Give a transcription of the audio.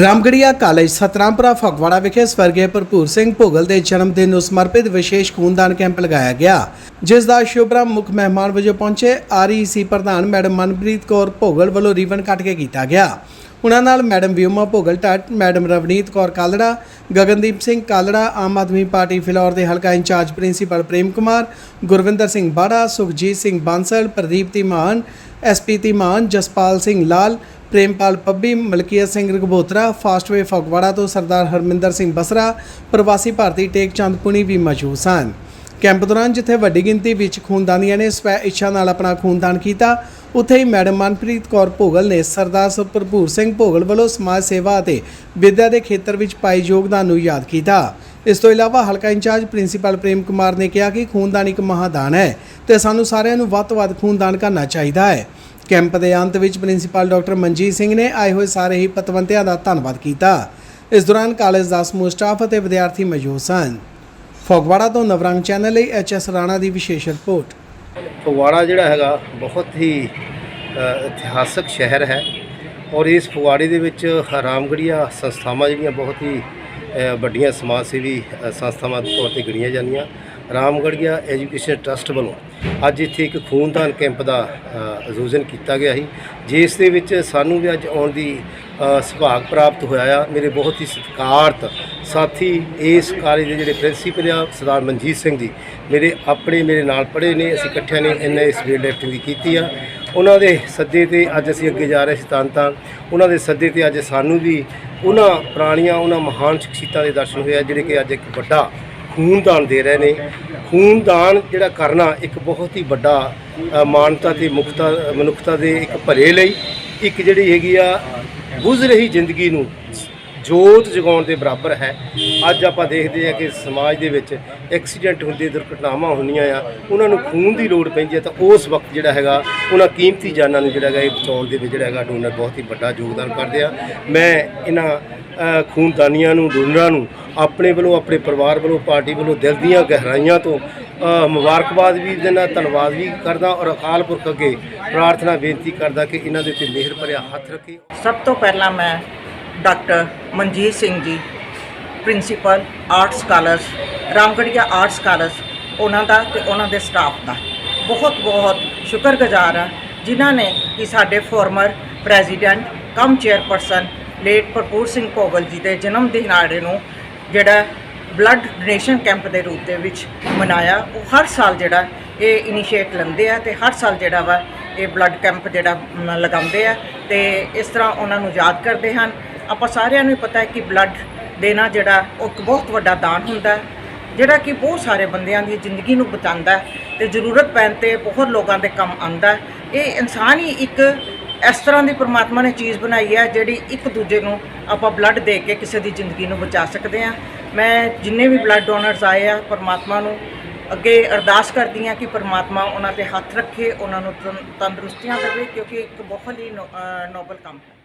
Ramgarhia college ਸਤਰਾਮਪੁਰਾ Phagwara ਵਿਖੇ ਸਵਰਗੀ ਭਰਪੂਰ ਸਿੰਘ ਭੋਗਲ ਦੇ ਜਨਮ ਦਿਨ ਨੂੰ ਸਮਰਪਿਤ ਵਿਸ਼ੇਸ਼ ਖੂਨਦਾਨ ਕੈਂਪ ਲਗਾਇਆ ਗਿਆ। ਜਿਸ ਦਾ ਸ਼ੁਭਰਾਮ ਮੁੱਖ ਮਹਿਮਾਨ ਵਜੋਂ ਪਹੁੰਚੇ ਆਰਈਸੀ ਪ੍ਰਧਾਨ ਮੈਡਮ ਮਨਪ੍ਰੀਤ ਕੌਰ ਭੋਗਲ ਵੱਲੋਂ ਰੀਬਨ ਕੱਟ ਕੇ ਕੀਤਾ ਗਿਆ। ਉਹਨਾਂ ਨਾਲ ਮੈਡਮ ਵਿਉਮਾ ਭੋਗਲ ਟੱਟ, ਮੈਡਮ ਰਵਨੀਤ ਕੌਰ ਕਾਲੜਾ, ਗਗਨਦੀਪ ਸਿੰਘ ਕਾਲੜਾ, ਆਮ ਆਦਮੀ ਪਾਰਟੀ ਫਿਲੌਰ ਦੇ ਹਲਕਾ in charge principal Prem Kumar, Gurvinder Singh Bara, Sukhjit Singh Bansal, Pradeep Dhiman SP Dhiman, Jaspal Singh Lal Prempal Pabbi, Malkiat Singh Ragbotra Fastway Phagwara ਤੋਂ ਸਰਦਾਰ ਹਰਮਿੰਦਰ ਸਿੰਘ ਬਸਰਾ, ਪ੍ਰਵਾਸੀ ਭਾਰਤੀ ਟੇਕ ਚੰਦ ਪੁਣੀ ਵੀ ਮੌਜੂਦ ਸਨ। ਕੈਂਪ ਦੌਰਾਨ ਜਿੱਥੇ ਵੱਡੀ ਗਿਣਤੀ ਵਿੱਚ ਖੂਨਦਾਨੀਆਂ ਨੇ ਸਵੈ ਇੱਛਾ ਨਾਲ ਆਪਣਾ ਖੂਨਦਾਨ ਕੀਤਾ, ਉੱਥੇ ਹੀ ਮੈਡਮ ਮਨਪ੍ਰੀਤ ਕੌਰ ਭੋਗਲ ਨੇ ਸਰਦਾਰ ਸ- ਭਰਪੂਰ ਸਿੰਘ ਭੋਗਲ ਵੱਲੋਂ ਸਮਾਜ ਸੇਵਾ ਅਤੇ ਵਿਦਿਆ ਦੇ ਖੇਤਰ ਵਿੱਚ ਪਾਏ ਯੋਗਦਾਨ ਨੂੰ ਯਾਦ ਕੀਤਾ। ਇਸ ਤੋਂ ਇਲਾਵਾ ਹਲਕਾ ਇੰਚਾਰਜ ਪ੍ਰਿੰਸੀਪਲ ਪ੍ਰੇਮ ਕੁਮਾਰ ਨੇ ਕਿਹਾ ਕਿ ਖੂਨਦਾਨ ਇੱਕ ਮਹਾਦਾਨ ਹੈ ਤੇ ਸਾਨੂੰ ਸਾਰਿਆਂ ਨੂੰ ਵੱਧ ਤੋਂ ਵੱਧ ਖੂਨਦਾਨ ਕਰਨਾ ਚਾਹੀਦਾ ਹੈ। ਕੈਂਪ ਦੇ ਅੰਤ ਵਿੱਚ ਪ੍ਰਿੰਸੀਪਲ ਡਾਕਟਰ ਮਨਜੀਤ ਸਿੰਘ ਨੇ ਆਏ ਹੋਏ ਸਾਰੇ ਹੀ ਪਤਵੰਤਿਆਂ ਦਾ ਧੰਨਵਾਦ ਕੀਤਾ। ਇਸ ਦੌਰਾਨ ਕਾਲਜ ਦਾ ਸਮੂਹ ਸਟਾਫ ਅਤੇ ਵਿਦਿਆਰਥੀ ਮੌਜੂਦ ਸਨ। ਫਗਵਾੜਾ ਤੋਂ ਨਵਰੰਗ ਚੈਨਲ ਲਈ ਐਚ ਐਸ ਰਾਣਾ ਦੀ ਵਿਸ਼ੇਸ਼ ਰਿਪੋਰਟ। ਫਗਵਾੜਾ ਜਿਹੜਾ ਹੈਗਾ ਬਹੁਤ ਹੀ ਅ, ਇਤਿਹਾਸਕ ਸ਼ਹਿਰ ਹੈ ਔਰ ਇਸ ਫਗਵਾੜੇ ਦੇ ਵਿੱਚ ਰਾਮਗੜੀਆ ਸੰਸਥਾਵਾਂ ਜਿਹੜੀਆਂ ਬਹੁਤ ਹੀ ਅ, ਵੱਡੀਆਂ ਸਮਾਜ ਸੇਵੀ ਅ, ਸੰਸਥਾਵਾਂ ਦੇ ਤੌਰ ਤੇ ਗਿਣੀਆਂ ਜਾਂਦੀਆਂ। ਰਾਮਗੜੀਆ ਐਜੂਕੇਸ਼ਨ ਟਰਸਟ ਵੱਲੋਂ ਅੱਜ ਇੱਥੇ ਇੱਕ ਖੂਨਦਾਨ ਕੈਂਪ ਦਾ ਆਯੋਜਨ ਕੀਤਾ ਗਿਆ ਸੀ, ਜਿਸ ਦੇ ਵਿੱਚ ਸਾਨੂੰ ਵੀ ਅੱਜ ਆਉਣ ਦੀ ਸੁਭਾਗ ਪ੍ਰਾਪਤ ਹੋਇਆ ਆ। ਮੇਰੇ ਬਹੁਤ ਹੀ ਸਤਿਕਾਰਤ ਸਾਥੀ ਇਸ ਕਾਲਜ ਦੇ ਜਿਹੜੇ ਪ੍ਰਿੰਸੀਪਲ ਆ, ਸਰਦਾਰ ਮਨਜੀਤ ਸਿੰਘ ਜੀ, ਮੇਰੇ ਆਪਣੇ ਮੇਰੇ ਨਾਲ ਪੜ੍ਹੇ ਨੇ, ਅਸੀਂ ਇਕੱਠਿਆਂ ਨੇ ਇਹਨਾਂ ਇਸ ਵੇਲ ਲਿਫਟਿੰਗ ਦੀ ਕੀਤੀ ਆ। ਉਹਨਾਂ ਦੇ ਸੱਦੇ ਤੇ ਅੱਜ ਅਸੀਂ ਅੱਗੇ ਜਾ ਰਹੇ ਸੀ ਤਾਂ ਤਾਂ ਉਹਨਾਂ ਦੇ ਸੱਦੇ ਤੇ ਅੱਜ ਸਾਨੂੰ ਵੀ ਉਹਨਾਂ ਪੁਰਾਣੀਆਂ, ਉਹਨਾਂ ਮਹਾਨ ਸ਼ਖਸੀਅਤਾਂ ਦੇ ਦਰਸ਼ਨ ਹੋਏ ਆ, ਜਿਹੜੇ ਕਿ ਅੱਜ ਇੱਕ ਵੱਡਾ ਖੂਨਦਾਨ ਦੇ ਰਹੇ ਨੇ। ਖੂਨਦਾਨ ਜਿਹੜਾ ਕਰਨਾ ਇੱਕ ਬਹੁਤ ਹੀ ਵੱਡਾ ਮਾਨਤਾ ਮਾਨਵਤਾ ਤੇ ਮੁਕਤਾ, ਮਨੁੱਖਤਾ ਦੇ ਇੱਕ ਭਲੇ ਲਈ ਇੱਕ ਜਿਹੜੀ ਹੈਗੀ ਆ ਗੁਜ਼ਰ ਰਹੀ ਜ਼ਿੰਦਗੀ ਨੂੰ ਜੋਤ ਜਗਾਉਣ ਦੇ ਬਰਾਬਰ ਹੈ। ਅੱਜ ਆਪਾਂ ਦੇਖਦੇ ਹਾਂ ਕਿ ਸਮਾਜ ਦੇ ਵਿੱਚ ਐਕਸੀਡੈਂਟ ਹੁੰਦੇ ਦੁਰਘਟਨਾਵਾਂ ਹੁੰਦੀਆਂ ਆ, ਉਹਨਾਂ ਨੂੰ ਖੂਨ ਦੀ ਲੋੜ ਪੈਂਦੀ ਹੈ ਤਾਂ ਉਸ ਵਕਤ ਜਿਹੜਾ ਹੈਗਾ ਉਹਨਾਂ ਕੀਮਤੀ ਜਾਨਾਂ ਨੂੰ ਜਿਹੜਾ ਹੈਗਾ ਇਹ ਬਚਾਉਣ ਦੇ ਵਿੱਚ ਜਿਹੜਾ ਹੈਗਾ ਡੋਨਰ ਬਹੁਤ ਹੀ ਵੱਡਾ ਯੋਗਦਾਨ ਕਰਦੇ ਆ। ਮੈਂ ਇਹਨਾਂ ਖੂਨਦਾਨੀਆਂ ਨੂੰ ਡੋਨਰਾਂ ਨੂੰ, ਆਪਣੇ ਵੱਲੋਂ, ਆਪਣੇ ਪਰਿਵਾਰ ਵੱਲੋਂ, ਪਾਰਟੀ ਵੱਲੋਂ ਦਿਲ ਦੀਆਂ ਗਹਿਰਾਈਆਂ ਤੋਂ ਮੁਬਾਰਕਬਾਦ ਵੀ ਦੇਣਾ ਧੰਨਵਾਦ ਵੀ ਕਰਦਾ ਔਰ ਅਕਾਲ ਪੁਰਖ ਅੱਗੇ ਪ੍ਰਾਰਥਨਾ, ਬੇਨਤੀ ਕਰਦਾ ਕਿ ਇਹਨਾਂ ਦੇ ਉੱਤੇ ਮਿਹਰ ਭਰਿਆ ਹੱਥ ਰੱਖੇ। ਸਭ ਤੋਂ ਪਹਿਲਾਂ ਮੈਂ doctor Manjit Singh ji, principal arts college, Ramgarhia arts college, ਉਹਨਾਂ ਦਾ ਤੇ ਉਹਨਾਂ ਦੇ ਸਟਾਫ ਦਾ। ਬਹੁਤ ਬਹੁਤ ਸ਼ੁਕਰਗੁਜ਼ਾਰ ਹਾਂ ਜਿਨ੍ਹਾਂ ਨੇ ਕਿ ਸਾਡੇ former president, cum chairperson late Bharpur Singh Bhogal ਜੀ ਦੇ ਜਨਮ ਦਿਹਾੜੇ ਨੂੰ ਜਿਹੜਾ ਬਲੱਡ ਡੋਨੇਸ਼ਨ ਕੈਂਪ ਦੇ ਰੂਪ ਦੇ ਵਿੱਚ ਮਨਾਇਆ, ਉਹ ਹਰ ਸਾਲ ਜਿਹੜਾ ਇਹ ਇਨੀਸ਼ੀਏਟ ਲੈਂਦੇ ਆ ਤੇ ਹਰ ਸਾਲ ਜਿਹੜਾ ਵਾ ਇਹ ਬਲੱਡ ਕੈਂਪ ਜਿਹੜਾ ਲਗਾਉਂਦੇ ਆ ਤੇ ਇਸ ਤਰ੍ਹਾਂ ਉਹਨਾਂ ਨੂੰ ਯਾਦ ਕਰਦੇ ਹਨ। ਆਪਾਂ ਸਾਰਿਆਂ ਨੂੰ ਹੀ ਪਤਾ ਹੈ ਕਿ ਬਲੱਡ ਦੇਣਾ ਜਿਹੜਾ ਉਹ ਇੱਕ ਬਹੁਤ ਵੱਡਾ ਦਾਨ ਹੁੰਦਾ ਜਿਹੜਾ ਕਿ ਬਹੁਤ ਸਾਰੇ ਬੰਦਿਆਂ ਦੀ ਜ਼ਿੰਦਗੀ ਨੂੰ ਬਚਾਉਂਦਾ ਹੈ ਤੇ ਜ਼ਰੂਰਤ ਪੈਣ ਤੇ ਬਹੁਤ ਲੋਕਾਂ ਦੇ ਕੰਮ ਆਉਂਦਾ ਇਹ ਇਨਸਾਨ ਹੀ ਇੱਕ ਇਸ ਤਰ੍ਹਾਂ ਦੀ ਪ੍ਰਮਾਤਮਾ ਨੇ ਚੀਜ਼ ਬਣਾਈ ਹੈ ਜਿਹੜੀ ਇੱਕ ਦੂਜੇ ਨੂੰ ਆਪਾਂ ਬਲੱਡ ਦੇ ਕੇ ਕਿਸੇ ਦੀ ਜ਼ਿੰਦਗੀ ਨੂੰ ਬਚਾ ਸਕਦੇ ਹਾਂ ਮੈਂ ਜਿੰਨੇ ਵੀ ਬਲੱਡ ਡੋਨਰਸ ਆਏ ਆ, ਪ੍ਰਮਾਤਮਾ ਨੂੰ ਅੱਗੇ ਅਰਦਾਸ ਕਰਦੀ ਹਾਂ ਕਿ ਪ੍ਰਮਾਤਮਾ ਉਹਨਾਂ ਤੇ ਹੱਥ ਰੱਖੇ, ਉਹਨਾਂ ਨੂੰ ਤੰ- ਤੰਦਰੁਸਤੀਆਂ ਦੇਵੇ ਕਿਉਂਕਿ ਇੱਕ ਬਹੁਤ ਹੀ ਨੋ- ਨੋਬਲ ਕੰਮ ਹੈ।